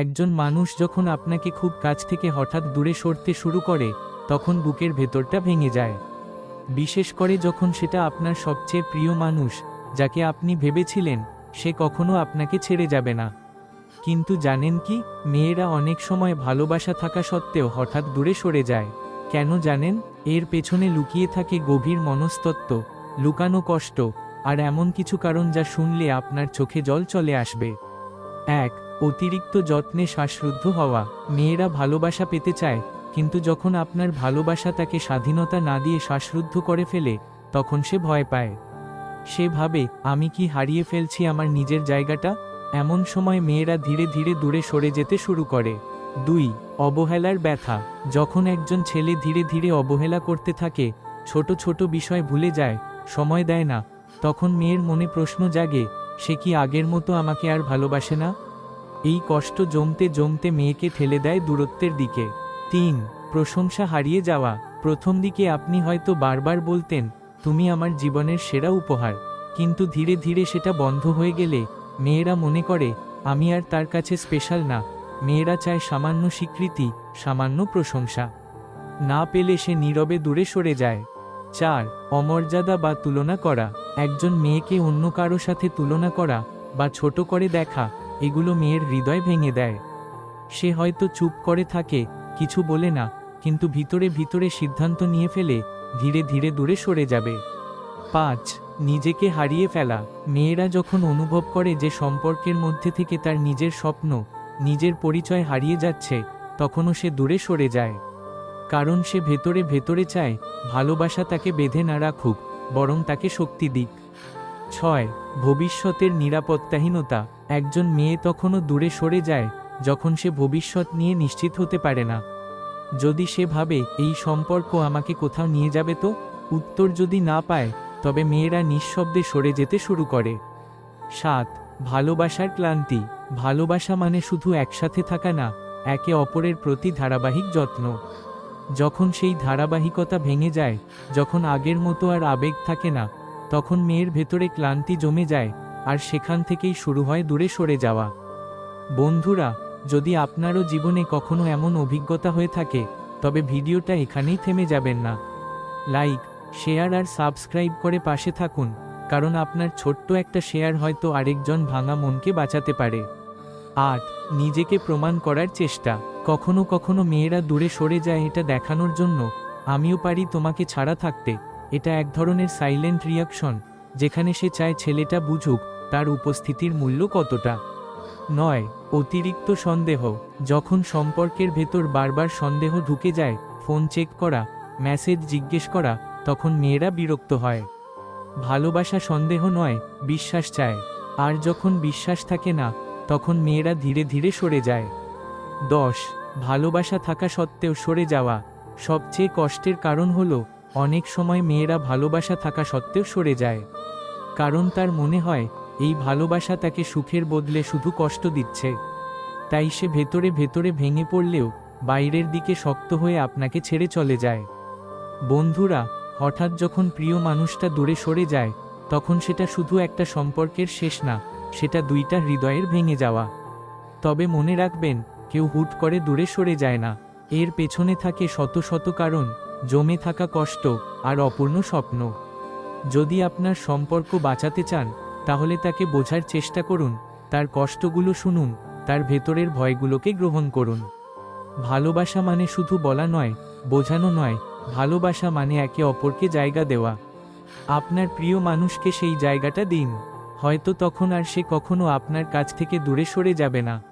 একজন মানুষ যখন আপনাকে খুব কাছ থেকে হঠাৎ দূরে সরতে শুরু করে, তখন বুকের ভেতরটা ভেঙে যায়। বিশেষ করে যখন সেটা আপনার সবচেয়ে প্রিয় মানুষ, যাকে আপনি ভেবেছিলেন, সে কখনো আপনাকে ছেড়ে যাবে না। কিন্তু জানেন কি, মেয়েরা অনেক সময় ভালোবাসা থাকা সত্ত্বেও হঠাৎ দূরে সরে যায়। কেন জানেন? এর পেছনে লুকিয়ে থাকে গভীর মনস্তত্ত্ব, লুকানো কষ্ট, আর এমন কিছু কারণ যা শুনলে আপনার চোখে জল চলে আসবে। এক অতিরিক্ত যত্নে শ্বাসরুদ্ধ হওয়া, মেয়েরা ভালোবাসা পেতে চায়, কিন্তু যখন আপনার ভালোবাসা তাকে স্বাধীনতা না দিয়ে শ্বাসরুদ্ধ করে ফেলে, তখন সে ভয় পায়। সে ভাবে, আমি কি হারিয়ে ফেলছি আমার নিজের জায়গাটা? এমন সময় মেয়েরা ধীরে ধীরে দূরে সরে যেতে শুরু করে। দুই, অবহেলার ব্যথা। যখন একজন ছেলে ধীরে ধীরে অবহেলা করতে থাকে, ছোট ছোট বিষয় ভুলে যায়, সময় দেয় না, তখন মেয়ের মনে প্রশ্ন জাগে, সে কি আগের মতো আমাকে আর ভালোবাসে না? এই কষ্ট জমতে জমতে মেয়েকে ঠেলে দেয় দূরত্বের দিকে। তিন, প্রশংসা হারিয়ে যাওয়া। প্রথম দিকে আপনি হয়তো বারবার বলতেন, তুমি আমার জীবনের সেরা উপহার। কিন্তু ধীরে ধীরে সেটা বন্ধ হয়ে গেলে, মেয়েরা মনে করে, আমি আর তার কাছে স্পেশাল না। মেয়েরা চায় সামান্য স্বীকৃতি, সামান্য প্রশংসা। না পেলে সে নীরবে দূরে সরে যায়। চার, অমর্যাদা বা তুলনা করা। একজন মেয়েকে অন্য কারও সাথে তুলনা করা বা ছোট করে দেখা এগুলো মেয়ের হৃদয় ভেঙে দেয়। সে হয়তো চুপ করে থাকে, কিছু বলে না, কিন্তু ভিতরে ভিতরে সিদ্ধান্ত নিয়ে ফেলে, ধীরে ধীরে দূরে সরে যাবে। পাঁচ, নিজেকে হারিয়ে ফেলা। মেয়েরা যখন অনুভব করে যে সম্পর্কের মধ্যে থেকে তার নিজের স্বপ্ন, নিজের পরিচয় হারিয়ে যাচ্ছে, তখনও সে দূরে সরে যায়। কারণ সে ভেতরে ভেতরে চায়, ভালোবাসা তাকে বেঁধে না রাখুক, বরং তাকে শক্তি দিক। ছয়, ভবিষ্যতের নিরাপত্তাহীনতা। একজন মেয়ে তখনও দূরে সরে যায়, যখন সে ভবিষ্যৎ নিয়ে নিশ্চিত হতে পারে না। যদি সে ভাবে, এই সম্পর্ক আমাকে কোথাও নিয়ে যাবে তো? উত্তর যদি না পায়, তবে মেয়েরা নিঃশব্দে সরে যেতে শুরু করে। সাত, ভালোবাসার ক্লান্তি। ভালোবাসা মানে শুধু একসাথে থাকা না, একে অপরের প্রতি ধারাবাহিক যত্ন। যখন সেই ধারাবাহিকতা ভেঙে যায়, যখন আগের মতো আর আবেগ থাকে না তখন মেয়ের ভেতরে ক্লান্তি জমে যায়, আর সেখান থেকেই শুরু হয় দূরে সরে যাওয়া। বন্ধুরা, যদি আপনারও জীবনে কখনো এমন অভিজ্ঞতা হয়ে থাকে, তবে ভিডিওটা এখানেই থেমে যাবেন না। লাইক, শেয়ার আর সাবস্ক্রাইব করে পাশে থাকুন, কারণ আপনার ছোট্ট একটা শেয়ার হয়তো আরেকজন ভাঙা মনকে বাঁচাতে পারে। আট নিজেকে প্রমাণ করার চেষ্টা, কখনো কখনো মেয়েরা দূরে সরে যায় এটা দেখানোর জন্য, আমিও পারি তোমাকে ছাড়া থাকতে। এটা এক ধরনের সাইলেন্ট রিয়াকশন যেখানে সে চায় ছেলেটা বুঝুক, তার উপস্থিতির মূল্য কতটা। নয়, অতিরিক্ত সন্দেহ, যখন সম্পর্কের ভেতর বারবার সন্দেহ ঢুকে যায় ফোন চেক করা মেসেজ জিজ্ঞেস করা, তখন মেয়েরা বিরক্ত হয়। ভালোবাসা সন্দেহ নয়, বিশ্বাস চায়। আর যখন বিশ্বাস থাকে না, তখন মেয়েরা ধীরে ধীরে সরে যায়। দশ, ভালোবাসা থাকা সত্ত্বেও সরে যাওয়া। সবচেয়ে কষ্টের কারণ হল অনেক সময় মেয়েরা ভালোবাসা থাকা সত্ত্বেও সরে যায়। কারণ তার মনে হয়, এই ভালোবাসা তাকে সুখের বদলে শুধু কষ্ট দিচ্ছে। তাই সে ভেতরে ভেতরে ভেঙে পড়লেও বাইরের দিকে শক্ত হয়ে আপনাকে ছেড়ে চলে যায়। বন্ধুরা, হঠাৎ যখন প্রিয় মানুষটা দূরে সরে যায়, তখন সেটা শুধু একটা সম্পর্কের শেষ না, সেটা দুইটা হৃদয়ের ভেঙে যাওয়া। তবে মনে রাখবেন, কেউ হুট করে দূরে সরে যায় না। এর পেছনে থাকে শত শত কারণ জমে থাকা কষ্ট আর অপূর্ণ স্বপ্ন। যদি আপনার সম্পর্ক বাঁচাতে চান, তাহলে তাকে বোঝার চেষ্টা করুন, তার কষ্টগুলো শুনুন, তার ভেতরের ভয়গুলোকে গ্রহণ করুন। ভালোবাসা মানে শুধু বলা নয়, বোঝানো নয়, ভালোবাসা মানে একে অপরকে জায়গা দেওয়া। আপনার প্রিয় মানুষকে সেই জায়গাটা দিন, হয়তো তখন আর সে কখনো আপনার কাছ থেকে দূরে সরে যাবে না।